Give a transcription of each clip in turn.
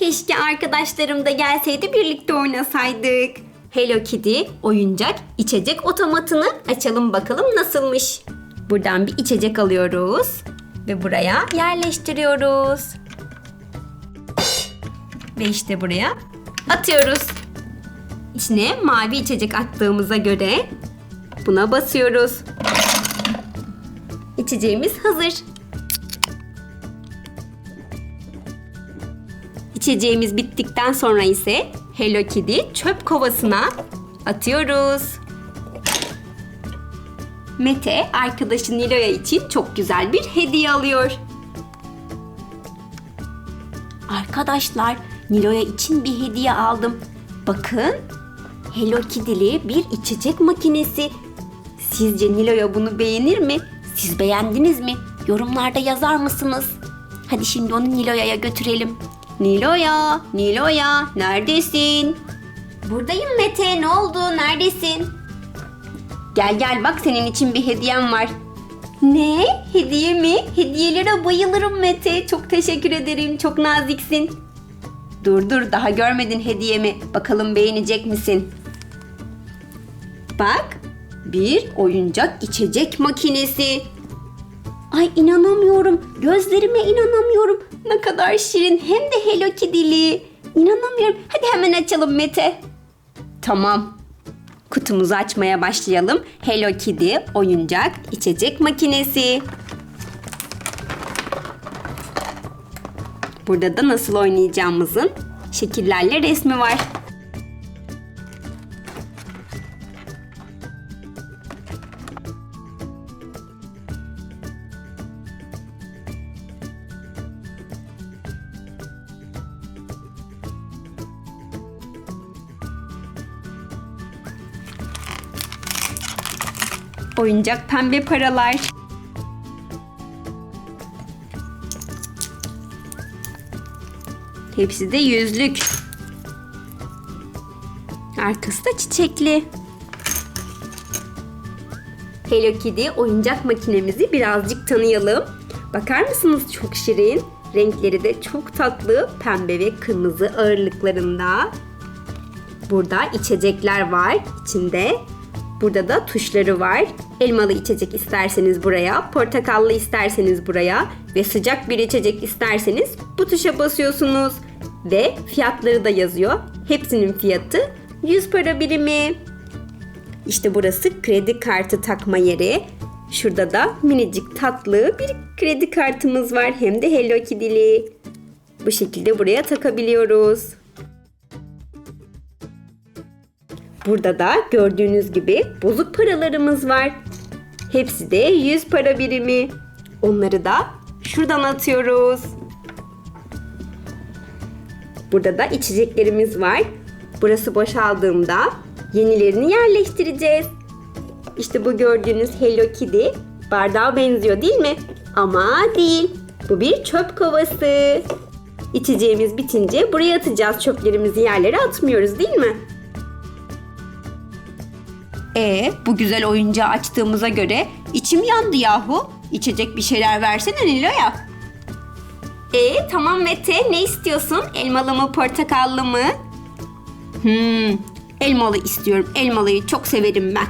Keşke arkadaşlarım da gelseydi birlikte oynasaydık. Hello Kitty oyuncak içecek otomatını açalım bakalım nasılmış. Buradan bir içecek alıyoruz ve buraya yerleştiriyoruz. Ve işte buraya atıyoruz. İçine mavi içecek attığımıza göre buna basıyoruz. İçeceğimiz hazır. İçeceğimiz bittikten sonra ise Hello Kitty çöp kovasına atıyoruz. Mete arkadaşı Nilo'ya için çok güzel bir hediye alıyor. Arkadaşlar Nilo'ya için bir hediye aldım. Bakın Hello Kitty'li bir içecek makinesi. Sizce Nilo'ya bunu beğenir mi? Siz beğendiniz mi? Yorumlarda yazar mısınız? Hadi şimdi onu Nilo'ya götürelim. Nilo'ya, Nilo'ya neredesin? Buradayım Mete ne oldu neredesin? Gel gel bak senin için bir hediyem var. Ne? Hediye mi? Hediyelere bayılırım Mete. Çok teşekkür ederim. Çok naziksin. Dur dur daha görmedin hediyemi. Bakalım beğenecek misin? Bak bir oyuncak içecek makinesi. Ay inanamıyorum. Gözlerime inanamıyorum. Ne kadar şirin hem de Hello Kitty'li. İnanamıyorum. Hadi hemen açalım Mete. Tamam. Kutumuzu açmaya başlayalım. Hello Kitty oyuncak içecek makinesi. Burada da nasıl oynayacağımızın şekillerle resmi var. Oyuncak pembe paralar. Hepsi de yüzlük. Arkası da çiçekli. Hello Kitty oyuncak makinemizi birazcık tanıyalım. Bakar mısınız çok şirin. Renkleri de çok tatlı. Pembe ve kırmızı ağırlıklarında. Burada içecekler var içinde. Burada da tuşları var. Elmalı içecek isterseniz buraya, portakallı isterseniz buraya ve sıcak bir içecek isterseniz bu tuşa basıyorsunuz. Ve fiyatları da yazıyor. Hepsinin fiyatı 100 para birimi. İşte burası kredi kartı takma yeri. Şurada da minicik tatlı bir kredi kartımız var. Hem de Hello Kitty'li. Bu şekilde buraya takabiliyoruz. Burada da gördüğünüz gibi bozuk paralarımız var. Hepsi de 100 para birimi. Onları da şuradan atıyoruz. Burada da içeceklerimiz var. Burası boşaldığında yenilerini yerleştireceğiz. İşte bu gördüğünüz Hello Kitty bardağa benziyor değil mi? Ama değil. Bu bir çöp kovası. İçeceğimiz bitince buraya atacağız çöplerimizi yerlere atmıyoruz değil mi? E bu güzel oyuncağı açtığımıza göre içim yandı yahu. İçecek bir şeyler versene Nilo'ya. E tamam Mete ne istiyorsun? Elmalı mı portakallı mı? Hmm, elmalı istiyorum. Elmalıyı çok severim ben.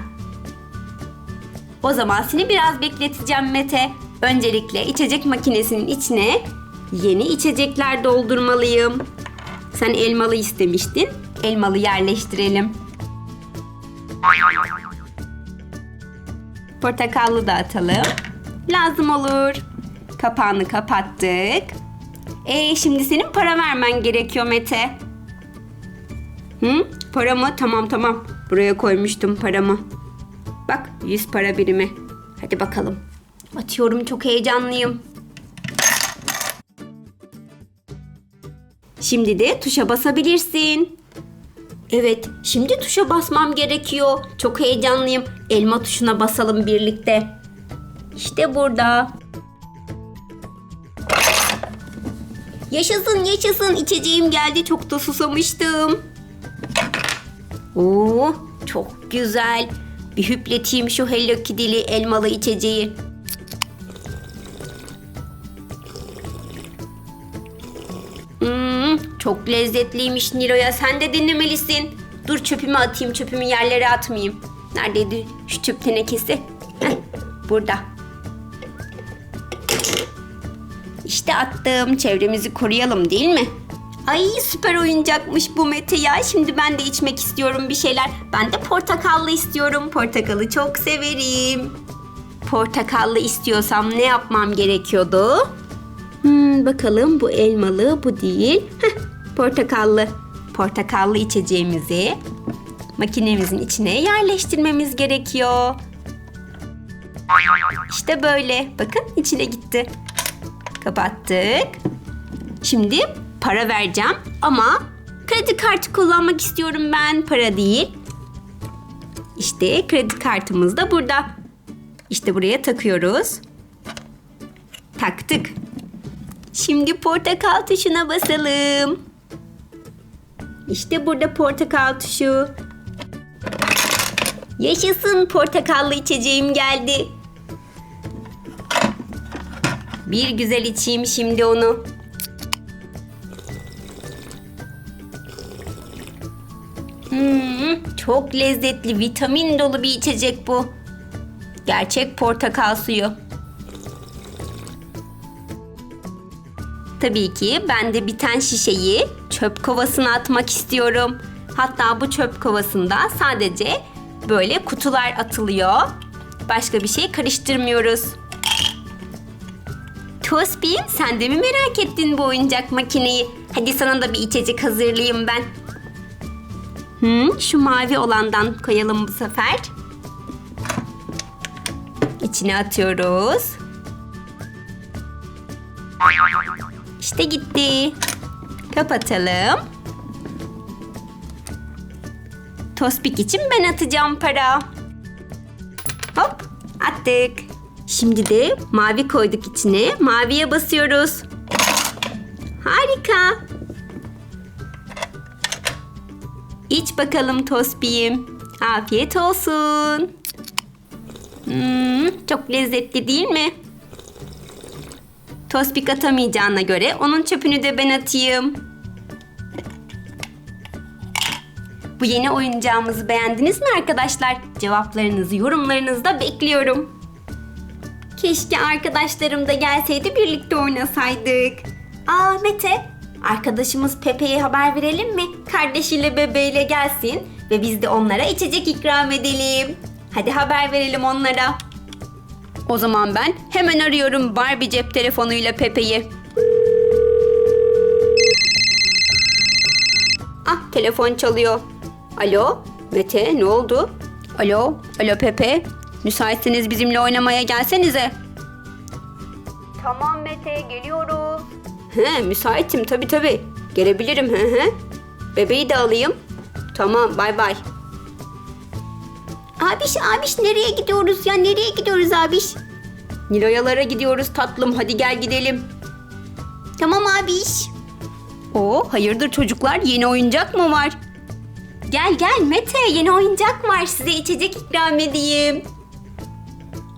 O zaman seni biraz bekleteceğim Mete. Öncelikle içecek makinesinin içine yeni içecekler doldurmalıyım. Sen elmalı istemiştin. Elmalı yerleştirelim. Portakallı da atalım. Lazım olur. Kapağını kapattık. E şimdi senin para vermen gerekiyor Mete. Hı? Para mı? Tamam tamam. Buraya koymuştum paramı. Bak 100 para birimi. Hadi bakalım. Atıyorum çok heyecanlıyım. Şimdi de tuşa basabilirsin. Evet, şimdi tuşa basmam gerekiyor. Çok heyecanlıyım. Elma tuşuna basalım birlikte. İşte burada. Yaşasın yaşasın içeceğim geldi. Çok da susamıştım. Oo, çok güzel. Bir hüpleteyim şu Hello Kitty'li elmalı içeceği. Çok lezzetliymiş Nilo'ya sen de dinlemelisin. Dur çöpümü atayım çöpümü yerlere atmayayım. Neredeydi şu çöp tenekesi? Burada. İşte attım. Çevremizi koruyalım değil mi? Ay süper oyuncakmış bu Mete ya. Şimdi ben de içmek istiyorum bir şeyler. Ben de portakallı istiyorum. Portakalı çok severim. Portakallı istiyorsam ne yapmam gerekiyordu? Hmm, bakalım bu elmalı, bu değil. Heh, portakallı. Portakallı içeceğimizi makinemizin içine yerleştirmemiz gerekiyor. İşte böyle. Bakın içine gitti. Kapattık. Şimdi para vereceğim ama kredi kartı kullanmak istiyorum ben. Para değil. İşte kredi kartımız da burada. İşte buraya takıyoruz. Taktık. Şimdi portakal tuşuna basalım. İşte burada portakal tuşu. Yaşasın portakallı içeceğim geldi. Bir güzel içeyim şimdi onu. Hmm, çok lezzetli, vitamin dolu bir içecek bu. Gerçek portakal suyu. Tabii ki ben de biten şişeyi çöp kovasına atmak istiyorum. Hatta bu çöp kovasında sadece böyle kutular atılıyor. Başka bir şey karıştırmıyoruz. Tospim sen de mi merak ettin bu oyuncak makineyi? Hadi sana da bir içecek hazırlayayım ben. Hmm, şu mavi olandan koyalım bu sefer. İçine atıyoruz. İşte gitti. Kapatalım. Tospik için ben atacağım para. Hop attık. Şimdi de mavi koyduk içine. Maviye basıyoruz. Harika. İç bakalım Tospi'yim. Afiyet olsun. Hmm, çok lezzetli değil mi? Tospik atamayacağına göre onun çöpünü de ben atayım. Bu yeni oyuncağımızı beğendiniz mi arkadaşlar? Cevaplarınızı yorumlarınızda bekliyorum. Keşke arkadaşlarım da gelseydi birlikte oynasaydık. Aa Mete, arkadaşımız Pepe'ye haber verelim mi? Kardeşiyle bebeğiyle gelsin ve biz de onlara içecek ikram edelim. Hadi haber verelim onlara. O zaman ben hemen arıyorum Barbie cep telefonuyla Pepe'yi. Ah telefon çalıyor. Alo Mete ne oldu? Alo, alo Pepe. Müsaitseniz bizimle oynamaya gelsenize. Tamam Mete geliyoruz. He müsaitim tabi tabi. Gelebilirim he he. Bebeği de alayım. Tamam bay bay. Abiş abiş nereye gidiyoruz ya nereye gidiyoruz abiş? Niloyalara gidiyoruz tatlım hadi gel gidelim. Tamam abiş. Oo hayırdır çocuklar yeni oyuncak mı var? Gel gel Mete yeni oyuncak var size içecek ikram edeyim.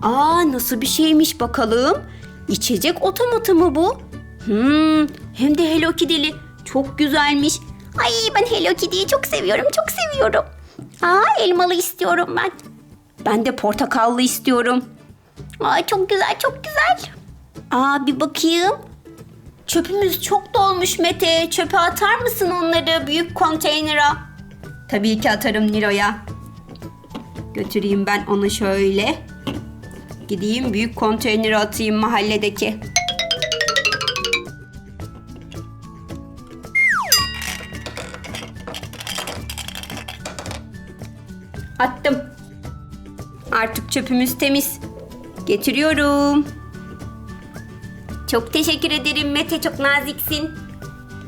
Aa nasıl bir şeymiş bakalım. İçecek otomatı mı bu? Hmm, hem de Hello Kitty'li. Çok güzelmiş. Ay ben Hello Kitty'yi çok seviyorum çok seviyorum. Aa elmalı istiyorum ben. Ben de portakallı istiyorum. Aa çok güzel çok güzel. Aa bir bakayım. Çöpümüz çok dolmuş Mete. Çöpe atar mısın onları büyük konteynere? Tabii ki atarım Nilo'ya. Götüreyim ben onu şöyle. Gideyim büyük konteynere atayım mahalledeki. Attım. Artık çöpümüz temiz. Getiriyorum. Çok teşekkür ederim Mete çok naziksin.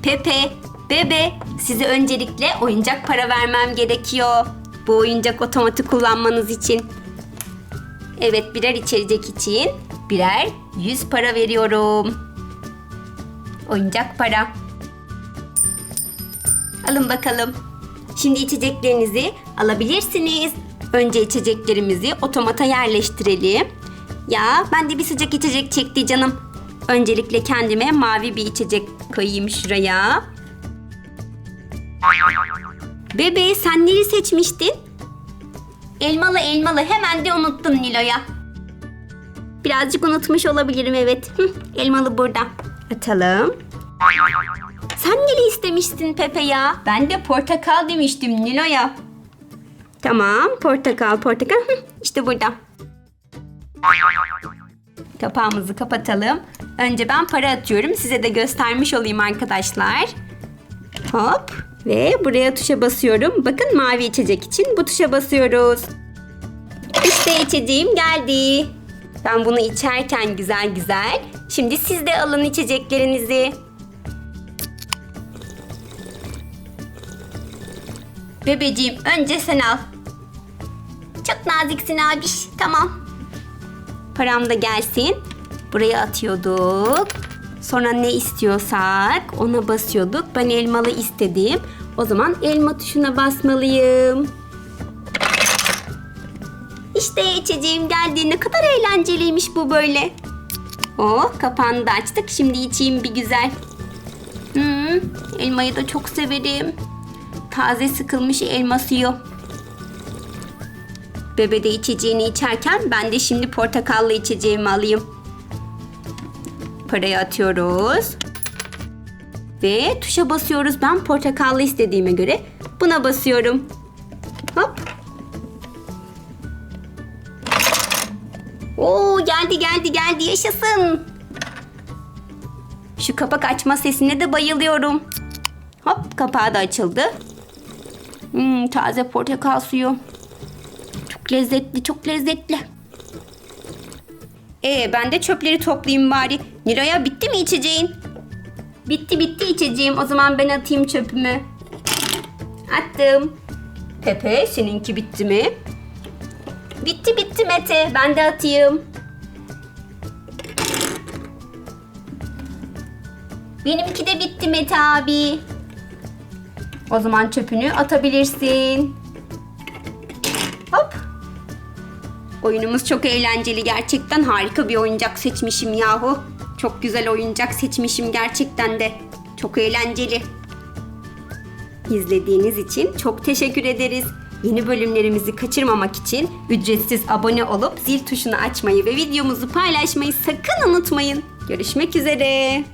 Pepe, Bebe size öncelikle oyuncak para vermem gerekiyor. Bu oyuncak otomatı kullanmanız için. Evet birer içecek için birer 100 para veriyorum. Oyuncak para. Alın bakalım. Şimdi içeceklerinizi alabilirsiniz. Önce içeceklerimizi otomata yerleştirelim. Ya ben de bir sıcak içecek çekti canım. Öncelikle kendime mavi bir içecek koyayım şuraya. Bebe sen neyi seçmiştin? Elmalı elmalı hemen de unuttun Nilo'ya. Birazcık unutmuş olabilirim evet. Hı, elmalı burada. Atalım. Sen neli istemiştin Pepe ya? Ben de portakal demiştim Nilo'ya. Tamam portakal portakal. Hı, işte burada. Kapağımızı kapatalım. Önce ben para atıyorum. Size de göstermiş olayım arkadaşlar. Hop. Ve buraya tuşa basıyorum. Bakın mavi içecek için bu tuşa basıyoruz. İşte içeceğim geldi. Ben bunu içerken güzel güzel. Şimdi siz de alın içeceklerinizi. Bebeciğim önce sen al. Çok naziksin abiş. Tamam. Param da gelsin. Buraya atıyorduk. Sonra ne istiyorsak ona basıyorduk. Ben elmalı istedim. O zaman elma tuşuna basmalıyım. İşte içeceğim geldi. Ne kadar eğlenceliymiş bu böyle. Oh kapağını da açtık. Şimdi içeyim bir güzel. Hmm, elmayı da çok severim. Taze sıkılmış elma suyu. Bebe de içeceğini içerken ben de şimdi portakallı içeceğimi alayım. Parayı atıyoruz. Ve tuşa basıyoruz. Ben portakallı istediğime göre buna basıyorum. Hop. Oo geldi geldi geldi yaşasın. Şu kapak açma sesine de bayılıyorum. Hop kapağı da açıldı. Hmm, taze portakal suyu. Çok lezzetli, çok lezzetli. Ee, ben de çöpleri toplayayım bari. Nilo'ya bitti mi içeceğin? Bitti bitti içeceğim. O zaman ben atayım çöpümü. Attım. Pepe seninki bitti mi? Bitti bitti Mete. Ben de atayım. Benimki de bitti Mete abi. O zaman çöpünü atabilirsin. Oyunumuz çok eğlenceli. Gerçekten harika bir oyuncak seçmişim yahu. Çok güzel oyuncak seçmişim gerçekten de. Çok eğlenceli. İzlediğiniz için çok teşekkür ederiz. Yeni bölümlerimizi kaçırmamak için ücretsiz abone olup zil tuşunu açmayı ve videomuzu paylaşmayı sakın unutmayın. Görüşmek üzere.